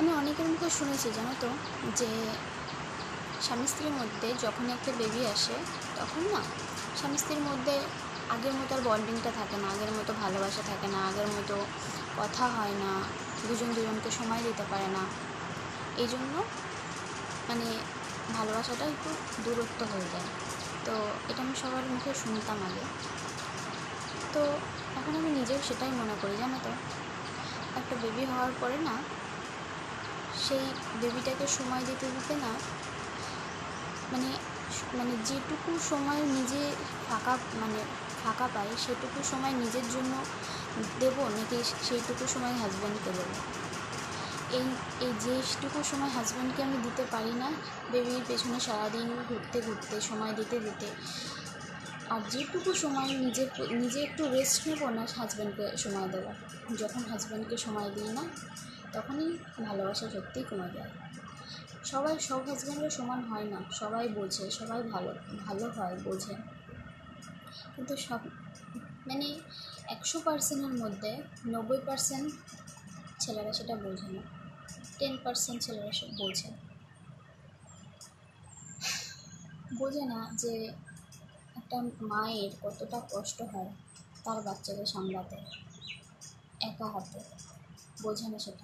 আমি অনেকের মুখে শুনেছি, জানো তো, যে স্বামী স্ত্রীর মধ্যে যখন একটা বেবি আসে, তখন না স্বামী স্ত্রীর মধ্যে আগের মতো আর বন্ডিংটা থাকে না, আগের মতো ভালোবাসা থাকে না, আগের মতো কথা হয় না, দুজন দুজনকে সময় দিতে পারে না। এই জন্য মানে ভালোবাসাটা একটু দূরত্ব হয়ে যায়। তো এটা আমি সবার মুখে শুনতাম আগে। তো এখন আমি নিজেও সেটাই মনে করি, জানো তো। একটা বেবি হওয়ার পরে না সেই বেবিটাকে সময় দিতে দিতে না মানে মানে যেটুকু সময় নিজে ফাঁকা মানে ফাঁকা পাই, সেটুকু সময় নিজের জন্য দেবো নাকি সেইটুকু সময় হাজব্যান্ডকে দেবো? এই এই যেটুকু সময় হাজব্যান্ডকে আমি দিতে পারি না, বেবির পেছনে সারাদিন ঘুরতে ঘুরতে, সময় দিতে দিতে, আর যেটুকু সময় নিজের নিজে একটু রেস্ট নেব না হাজব্যান্ডকে সময় দেবো যখন হাজব্যান্ডকে সময় দিই না তখনই ভালোবাসা সত্যিই কমে যায়। সবাই সব হাজব্যান্ডরা সমান হয় না, সবাই বোঝে, সবাই ভালো ভালো হয়, বোঝে। কিন্তু সব মানে একশো পার্সেন্টের মধ্যে নব্বই পার্সেন্ট ছেলেরা সেটা বোঝে না। টেন পার্সেন্ট ছেলেরা সব বোঝে। বোঝে না যে একটা মায়ের কতটা কষ্ট হয় তার বাচ্চাকে সামলাতে, একা হাতে। বোঝে না সেটা।